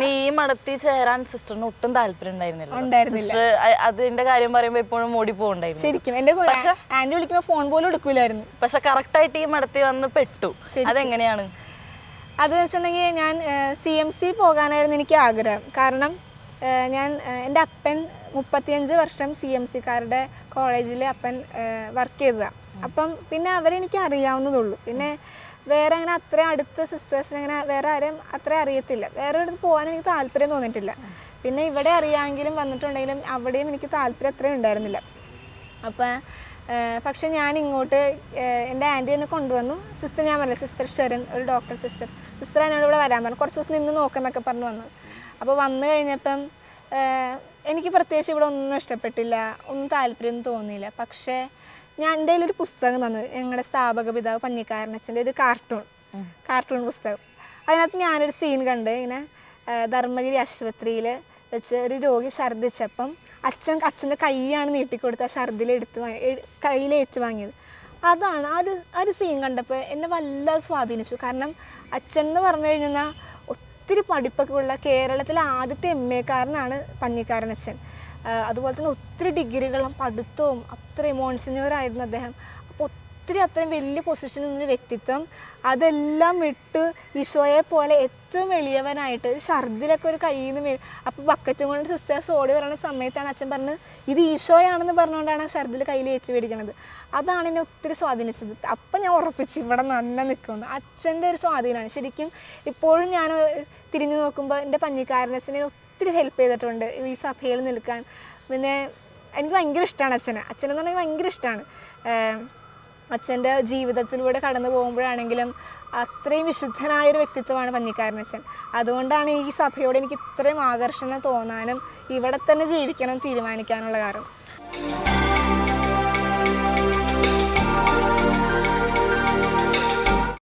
ഈ മടത്തി ചേരാൻ സിസ്റ്ററിന് ഒട്ടും താല്പര്യം ഉണ്ടായിരുന്നില്ല. അതിന്റെ കാര്യം പറയുമ്പോ എപ്പോഴും ഓടി പോകണ്ടായിരുന്നു. ശരിക്കും. എന്റെ ആന്റി വിളിക്കുമ്പോൾ ഫോൺ പോലും എടുക്കൂലായിരുന്നു. പക്ഷെ കറക്റ്റ് ആയിട്ട് ഈ മടത്തി വന്ന് പെട്ടു. അതെങ്ങനെയാണ്? അത് വെച്ചിട്ടുണ്ടെങ്കിൽ ഞാൻ സി എം സി പോകാനായിരുന്നു എനിക്ക് ആഗ്രഹം. കാരണം ഞാൻ എന്റെ അപ്പൻ മുപ്പത്തിയഞ്ച് വർഷം സി എം സിക്കാരുടെ കോളേജിൽ അപ്പൻ വർക്ക് ചെയ്തതാണ് അപ്പം പിന്നെ അവരെനിക്ക് അറിയാവുന്നതുള്ളൂ പിന്നെ വേറെ അങ്ങനെ അത്രയും അടുത്ത സിസ്റ്റേഴ്സിനെ അങ്ങനെ വേറെ ആരെയും അത്ര അറിയത്തില്ല. വേറെ അടുത്ത് പോകാൻ എനിക്ക് താല്പര്യം തോന്നിയിട്ടില്ല. പിന്നെ ഇവിടെ അറിയാമെങ്കിലും വന്നിട്ടുണ്ടെങ്കിലും അവിടെയും എനിക്ക് താല്പര്യം അത്രയും ഉണ്ടായിരുന്നില്ല. അപ്പം പക്ഷെ ഞാൻ ഇങ്ങോട്ട് എന്റെ ആന്റി എന്നെ കൊണ്ടുവന്നു. സിസ്റ്റർ ഞാൻ പറഞ്ഞു സിസ്റ്റർ ഷെറിൻ ഒരു ഡോക്ടർ സിസ്റ്റർ സിസ്റ്റർ എന്നോട് ഇവിടെ വരാൻ പറഞ്ഞു. കുറച്ച് ദിവസം നിന്ന് നോക്കാമെന്നൊക്കെ പറഞ്ഞു വന്നു. അപ്പോൾ വന്നു കഴിഞ്ഞപ്പം എനിക്ക് പ്രത്യേകിച്ച് ഇവിടെ ഒന്നും ഇഷ്ടപ്പെട്ടില്ല. ഒന്നും താല്പര്യം തോന്നിയില്ല. പക്ഷേ ഞാൻ എന്റെ ഒരു പുസ്തകം തന്നു. ഞങ്ങളുടെ സ്ഥാപക പിതാവ് പഞ്ഞിക്കാരനച്ഛന്റെ ഒരു കാർട്ടൂൺ കാർട്ടൂൺ പുസ്തകം. അതിനകത്ത് ഞാനൊരു സീൻ കണ്ട് ഇങ്ങനെ ധർമ്മഗിരി ആശുപത്രിയിൽ വെച്ച് ഒരു രോഗി ഛർദ്ദിച്ചപ്പം അച്ഛൻ അച്ഛന്റെ കൈയാണ് നീട്ടിക്കൊടുത്ത് ആ ഛർദ്ദിൽ എടുത്ത് ഏറ്റു വാങ്ങിയത്. അതാണ് ആ ഒരു ആ ഒരു സീൻ കണ്ടപ്പോൾ എന്നെ വല്ലാതെ സ്വാധീനിച്ചു. കാരണം അച്ഛൻ എന്ന് പറഞ്ഞു കഴിഞ്ഞാൽ ഒത്തിരി പഠിപ്പൊക്കെ ഉള്ള കേരളത്തിലെ ആദ്യത്തെ എം എക്കാരനാണ് പഞ്ഞിക്കാരൻ അച്ഛൻ ആ, അതുപോലെ തന്നെ ഒത്തിരി ഡിഗ്രികളും പഠിത്തവും അത്ര മോൺസിനോറായിരുന്നു അദ്ദേഹം. അപ്പോൾ ഒത്തിരി അത്രയും വലിയ പൊസിഷനിൽ നിന്നൊരു വ്യക്തിത്വം അതെല്ലാം വിട്ട് ഈശോയെ പോലെ ഏറ്റവും എളിയവനായിട്ട് ഛർദിലൊക്കെ ഒരു കയ്യിൽ നിന്ന് അപ്പോൾ ബക്കറ്റും കൊണ്ട് സിസ്റ്റേഴ്സ് ഓടി വരുന്ന സമയത്താണ് അച്ഛൻ പറഞ്ഞത് ഇത് ഈശോയാണെന്ന് പറഞ്ഞുകൊണ്ടാണ് ഛർദിൽ കയ്യിൽ ഏച്ച് മേടിക്കണത് അതാണ് എന്നെ ഒത്തിരി സ്വാധീനിച്ചത്. അപ്പം ഞാൻ ഉറപ്പിച്ച് ഇവിടെ നന്ന നിൽക്കുന്നു. അച്ഛന്റെ ഒരു സ്വാധീനമാണ്. ശരിക്കും ഇപ്പോഴും ഞാൻ തിരിഞ്ഞു നോക്കുമ്പോൾ എന്റെ പഞ്ഞിക്കാരനച്ഛനെ ഒത്തിരി ഹെൽപ്പ് ചെയ്തിട്ടുണ്ട് ഈ സഭയിൽ നിൽക്കാൻ. പിന്നെ എനിക്ക് ഭയങ്കര ഇഷ്ടമാണ് അച്ഛനെ. അച്ഛനെന്ന് പറഞ്ഞാൽ ഭയങ്കര ഇഷ്ടമാണ് അച്ഛന്റെ ജീവിതത്തിലൂടെ കടന്നു പോകുമ്പോഴാണെങ്കിലും അത്രയും വിശുദ്ധനായൊരു വ്യക്തിത്വമാണ് പഞ്ഞിക്കാരനച്ഛൻ അതുകൊണ്ടാണ് ഈ സഭയോട് എനിക്ക് ഇത്രയും ആകർഷണം തോന്നാനും ഇവിടെ തന്നെ ജീവിക്കണം തീരുമാനിക്കാനുള്ള കാരണം.